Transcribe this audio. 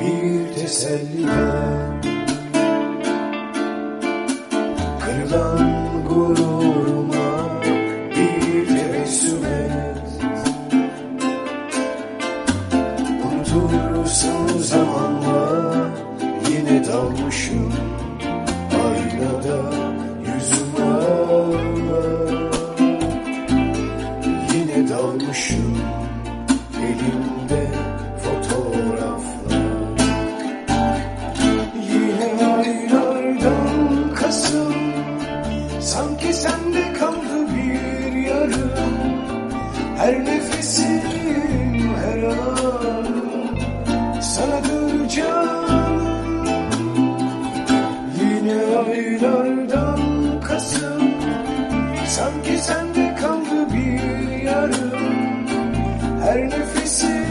bir teselli Kırılan gururuma bir tebessüm et. Unutursun zamanla yine dalmışım Aynada yüzüm ağlar Yine dalmışım elimde. yakasım Sanki sende kaldı bir yarım. Her nefesim her an. Sana döneceğim Yine aylardan kasım. Sanki sende kaldı bir yarım. Her nefesim